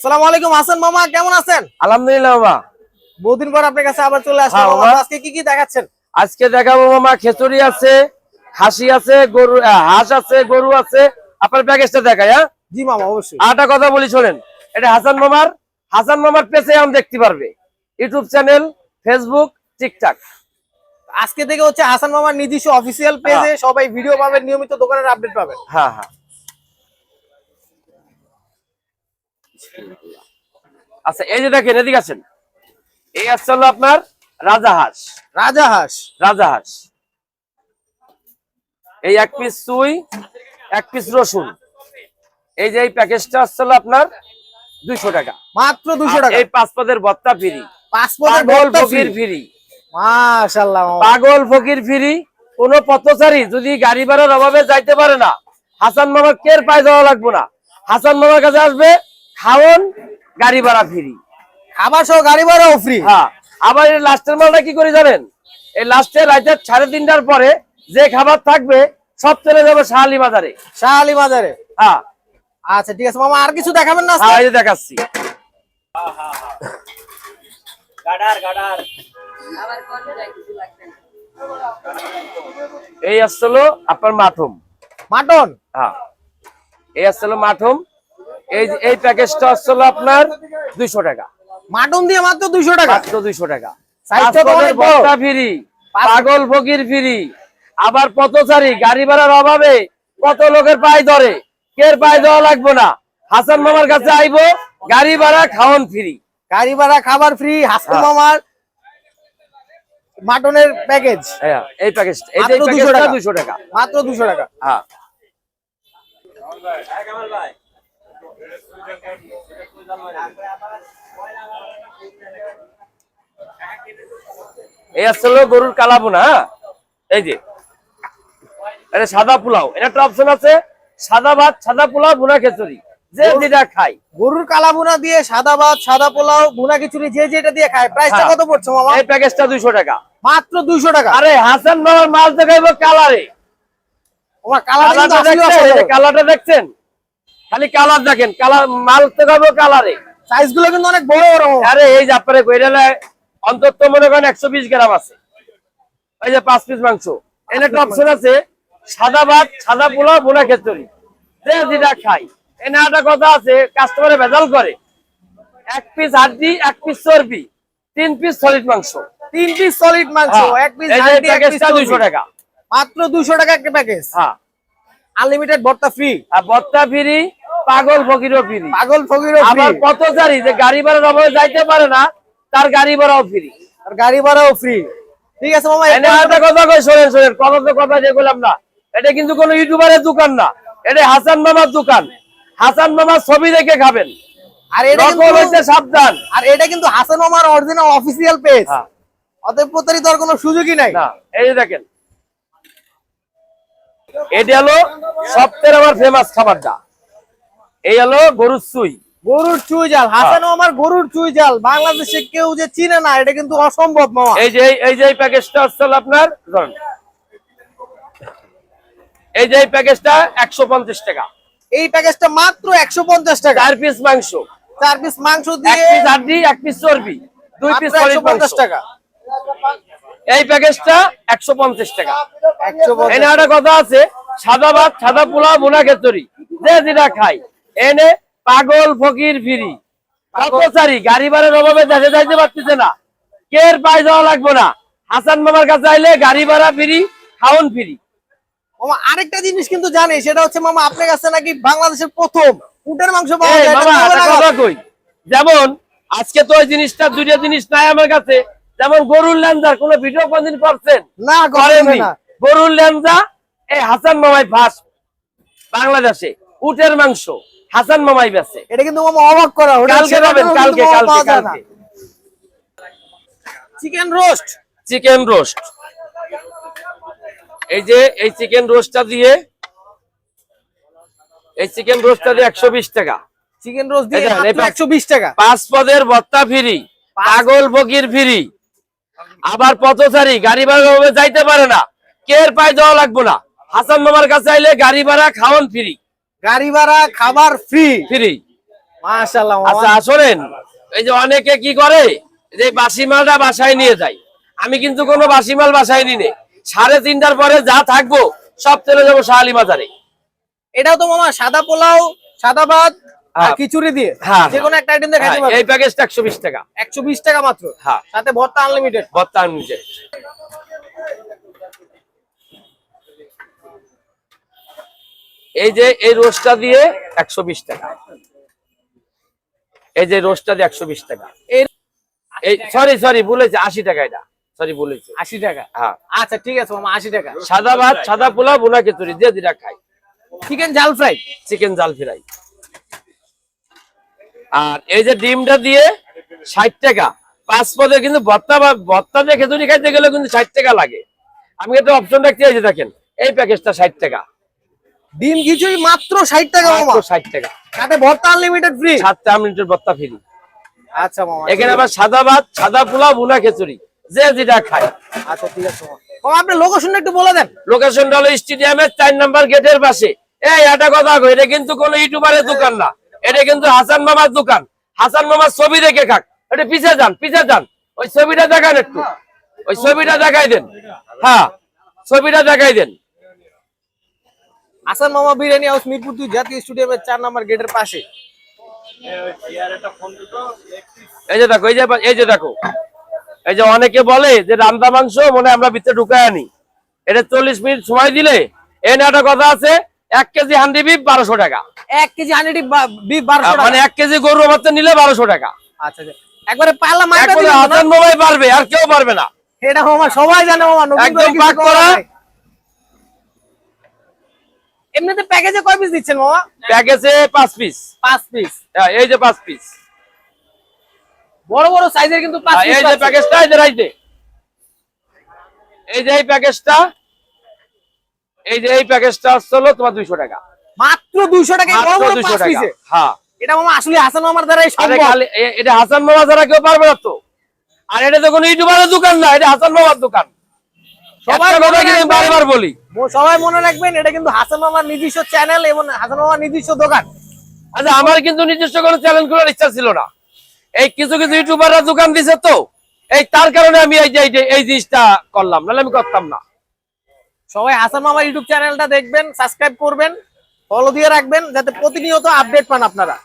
সালাম আলাইকুম হাসান মামা কেমন আছেন? আলহামদুলিল্লাহ বাবা বহুদিন পর আপনার কাছে আবার চলে আসলাম হ্যাঁ। আজকে কি কি দেখাচ্ছেন? আজকে দেখাবো মামা খেচুড়ি আছে খাসি আছে গরু হাঁস আছে গরু আছে। আপনার প্যাকেজটা দেখাই হ্যাঁ? জি মামা অবশ্যই। আরেকটা কথা বলি শোনেন এটা হাসান মামার হাসান মামার পেজে আম দেখতে পারবে। ইউটিউব চ্যানেল ফেসবুক টিকটক আজকে থেকে হচ্ছে হাসান মামার নিজস্ব অফিসিয়াল পেজে সবাই ভিডিও পাবেন নিয়মিত দোকানের আপডেট পাবেন। হ্যাঁ হ্যাঁ। আচ্ছা এই যে দেখেন এদিকে আছেন। এই আসছে হলো আপনার রাজা হাঁস। রাজা হাঁস। রাজা হাঁস। এই এক পিস সুই এক পিস রসুন। এই যে এই প্যাকেজটা আসছে হলো আপনার দুইশো টাকা। মাত্র দুশো টাকা। এই পাঁচ পদের ভত্তা ফ্রি। পাসপোর্টের পাগল ফকির। ফ্রি। মাশাআল্লাহ পাগল ফকির ফ্রি কোন পথচারী যদি গাড়ি ভাড়ার অভাবে যাইতে পারে না হাসান মামার কের পায়ে যাওয়া লাগবে না। হাসান মামার কাছে আসবে খাওন গাড়ি ভাড়া ফ্রি। খাবার সহ গাড়ি ভাড়াও ফ্রি হ্যাঁ। আবার এই লাস্টের মালটা কি করে জানেন? এই লাস্টে রাতে সাড়ে তিনটার পরে যে খাবার থাকবে সব চলে যাবে শাহালি বাজারে। শাহ আলী বাজারে? হ্যাঁ। আচ্ছা ঠিক আছে মামা আর কিছু দেখাবেন না হ্যাঁ এই যে দেখাচ্ছি। এই আসছিল আপনার মাঠুম মাটন? হ্যাঁ। এই আসছিল মাঠুম এই এই প্যাকেজটা আসছিল আপনার দুইশো টাকা। মাটন দিয়ে মাত্র দুইশো টাকা? মাত্র দুইশো টাকা। ফ্রি পাগল ফকির ফ্রি আবার পথচারী গাড়ি ভাড়ার অভাবে কত লোকের পায়ে ধরে কের পায়ে দেওয়া লাগবে না। হাসান মামার কাছে আইবো গাড়ি ভাড়া খাওয়ান ফ্রি। গাড়ি ভাড়া খাবার ফ্রি হাসান হ্যাঁ। মামার মাটনের প্যাকেজ হ্যাঁ, এই প্যাকেজটা এই 200 টাকা। দুইশো টাকা। মাত্র দুশো টাকা। হ্যাঁ। এই আসলে গরুর কালা বোনা হ্যাঁ? এই যে। এটা সাদা পোলাও। এটা একটা অপশন আছে সাদা ভাত সাদা পোলাও বোনা খিচুড়ি। যে যেটা খাই গরুর কালা বুনা দিয়ে সাদা ভাত সাদা পোলাও বুনা খিচুড়ি যে যেটা দিয়ে খায়। প্রাইসটা হ্যাঁ। কত পড়ছে মামা? এই প্যাকেজটা দুইশো টাকা। মাত্র দুইশো টাকা। আরে হাসান মামার মাছ দেখাইবো কালারে। কালার কালারটা দেখছেন এই যে কালারটা দেখছেন খালি কালার দেখেন কালার মাল দেখাবো কালারে সাইজগুলো কিন্তু অনেক বড় বড়। আরে এই যে আপনার কইরালে অন্তত মনে করেন একশো বিশ গ্রাম আছে। এই যে পাঁচ পিস মাংস। এর একটা অপশন আছে সাদা ভাত সাদা পোলাও বোনা খেচুরি যে যেটা খাই এনে একটা কথা আছে কাস্টমারে ভেজাল করে। এক পিস হাড্ডি এক পিস চর্বি। তিন পিস সলিড মাংস। তিন পিস সলিড মাংস হ্যাঁ, এক পিস এই যে প্যাকেজটা দুইশো টাকা। মাত্র দুইশো টাকা একটা প্যাকেজ হ্যাঁ। আনলিমিটেড ভর্তা ফ্রি আর বত্তা ফিরি পাগল ফকিরও ফিরি। পাগল ফকিরও ফ্রি। আবার পথচারী যে গাড়ি ভাড়ার অভাবে যাইতে পারে না তার গাড়ি ভাড়াও ফ্রি। আর গাড়ি ভাড়াও ফ্রি। ঠিক আছে মামা এনে একটা কথা কই শোনেন শোনেন কথা তো কথা দিয়ে বললাম না। এটা কিন্তু কোনো ইউটিউবারের দোকান না এটা হাসান মামার দোকান। হাসান মামার ছবি দেখে খাবেন। আর এটা কিন্তু হইতে সাবধান। আর এটা কিন্তু হাসান মামার অরিজিনাল অফিসিয়াল পেজ অতএব প্রতারিত হওয়ার কোনো সুযোগই নাই। না এই যে দেখেন। এটা হলো সবথেকে আমার ফেমাস খাবারটা। এই হলো গরুর সুই গরুর চুই জাল। হাসান আমার গরুর চুই জাল। বাংলাদেশে কেউ যে চিনে না এটা কিন্তু অসম্ভব মামা। এই যে এই যে প্যাকেজটা হচ্ছে আপনার এই যে এই প্যাকেজটা একশো পঞ্চাশ টাকা। এই প্যাকেজটা মাত্র একশো পঞ্চাশ টাকা। চার পিস মাংস। চার পিস মাংস দিয়ে হাড্ডি এক পিস চর্বি। দুই পিস পঞ্চাশ টাকা। এই প্যাকেজটা একশো পঞ্চাশ টাকা। একশো এনে একটা কথা আছে সাদা ভাত সাদা পোলাও বোনা খেচুরি যে যেটা খাই এনে পাগল ফকির ফিরি। কর্মচারী গাড়ি ভাড়ার অভাবে দেশে যাইতে পারতেছে না। কের পাই যাওয়া লাগবে না? হাসান মামার কাছে আইলে গাড়ি ভাড়া ফিরি খাওন ফিরি। মামা আরেকটা জিনিস কিন্তু জানি সেটা হচ্ছে মামা আপনার কাছে নাকি বাংলাদেশের প্রথম উটের মাংস পাওয়া যায়? কথা কই। যেমন আজকে তো ওই জিনিসটা দুইটা জিনিস নাই আমার কাছে। যেমন গরুর ল্যান্ডার কোন ভিডিও কোনদিন করছেন? না করেননি। গরুর ল্যাঞ্জা এই হাসান মামাই ফাঁস বাংলাদেশে উটের মাংস। হাসান মামাই বেছে। এটা কিন্তু মামা অবাক করা কালকে পাবেন কালকে কালকে কালকে। চিকেন রোস্ট চিকেন রোস্ট এই যে এই চিকেন রোস্টটা দিয়ে এই চিকেন রোস্টটা দিয়ে একশো বিশ টাকা। চিকেন রোস্ট দিয়ে এই দেখেন, এই পাঁচ- একশো বিশ টাকা। পাঁচ পদের ভত্তা ফ্রি পাগল বগির ফ্রি। আবার পথচারী গাড়ি ভাড়া ভাবে যাইতে পারে না। কের পায় দেওয়া লাগবো না। হাসান মামার কাছে আইলে গাড়ি ভাড়া খাওয়ান ফ্রি। গাড়ি ভাড়া খাবার ফ্রি ফ্রি মাশাআল্লাহ আচ্ছা শোনেন এই যে অনেকে কি করে যে বাসি মালটা বাসায় নিয়ে যায়। আমি কিন্তু কোনো বাসি মাল বাসায় নিই নে। সাড়ে তিনটার পরে যা থাকব সব চলে যাব শাহালি বাজারে। এটাও তো মামা সাদা পোলাও সাদা ভাত হ্যাঁ। খিচুড়ি দিয়ে। হ্যাঁ, যে কোনো একটা আইটেম হ্যাঁ, এই প্যাকেজটা একশো বিশ টাকা। একশো বিশ টাকা মাত্র। হ্যাঁ। সাথে ভর্তা আনলিমিটেড ভর্তা নিচে এই যে এই রোস্টটা দিয়ে একশো বিশ টাকা। এই যে রোস্টটা দিয়ে একশো বিশ টাকা। এই সরি সরি বলেছে আশি টাকা এটা। সরি বলেছে। আশি টাকা? হ্যাঁ। আচ্ছা ঠিক আছে মামা আশি টাকা। সাদা ভাত সাদা বোনা খিচুড়ি যে যেটা খাই। চিকেন জাল ফ্রাই চিকেন জাল ফ্রাই আর এই যে ডিমটা দিয়ে ষাট টাকা। পাঁচ পদে কিন্তু বা দিয়ে খেতুরি খাইতে গেলে কিন্তু ষাট টাকা লাগে। আমি একটা অপশন রাখতে দেখেন? এই প্যাকেজটা ষাট টাকা। ডিম খিচুড়ি মাত্র ষাট টাকা মামা। ষাট টাকা। সাথে ভর্তা আনলিমিটেড ফ্রি সাতটা মিনিটের ভর্তা ফ্রি আচ্ছা মামা। এখানে আবার সাদা ভাত সাদা পোলাও বুনা খিচুড়ি। যে যেটা খায়। আচ্ছা ঠিক আছে মামা। আপনি লোকেশনটা একটু বলে দেন। লোকেশনটা হলো স্টেডিয়ামের চার নাম্বার গেটের পাশে। এই একটা কথা কই এটা কিন্তু কোন ইউটিউবারের দোকান না। এটা কিন্তু হাসান মামার দোকান। হাসান মামার ছবি দেখে খাক। এটা পিছে যান পিছে যান। ওই ছবিটা দেখান একটু। ওই ছবিটা দেখাই দেন। হ্যাঁ ছবিটা দেখাই দেন। আসান মামা বিরিয়ানি হাউস মিরপুর দুই জাতীয় স্টেডিয়ামের চার নম্বর গেটের পাশে। এই যে দেখো এই যে এই যে দেখো এই যে অনেকে বলে যে রান্না মাংস মনে আমরা ভিতরে ঢুকায় আনি। এটা চল্লিশ মিনিট সময় দিলে না একটা কথা আছে এক কেজি হান্ডি বিফ বারোশো টাকা। এক কেজি হান্ডি বিফ বারোশো মানে এক কেজি গরু বাচ্চা নিলে বারোশো টাকা। আচ্ছা আচ্ছা। একবারে দিবেন না? হাসান মোবাইল পারবে আর কেউ পারবে না। এটা মামা সবাই জানে মামা একদম পাক করা। এমনিতে প্যাকেজে কয় পিস দিচ্ছেন মামা? প্যাকেজে পাঁচ পিস পাঁচ পিস এই যে পাঁচ পিস বড় বড় সাইজের কিন্তু পাঁচ পিস এই যে প্যাকেজটা এই যে রাইতে এই যে এই প্যাকেজটা এই যে এই প্যাকেজটা হলো তোমার দুইশো টাকা। মাত্র দুইশো টাকা এই বড় বড় দুইশো পাঁচ টাকা। পিসে হ্যাঁ। এটা মামা আসলে হাসান মামার দ্বারাই সম্ভব। এটা হাসান মামা ছাড়া কেউ পারবে না তো। আর এটা তো কোনো ইউটিউবারের দোকান না এটা হাসান মামার দোকান। সবাই সবাই কথা কিন্তু বারবার বলি। সবাই মনে রাখবেন এটা কিন্তু হাসান মামার নিজস্ব চ্যানেল এবং হাসান মামার নিজস্ব দোকান। আচ্ছা আমার কিন্তু নিজস্ব কোনো চ্যালেঞ্জ করার ইচ্ছা ছিল না। এই কিছু কিছু ইউটিউবাররা দোকান দিছে তো এই তার কারণে আমি এই যে এই যে- এই জিনিসটা করলাম নাহলে আমি করতাম না। সবাই হাসান মামার ইউটিউব চ্যানেলটা দেখবেন সাবস্ক্রাইব করবেন ফলো দিয়ে রাখবেন যাতে প্রতিনিয়ত আপডেট পান আপনারা।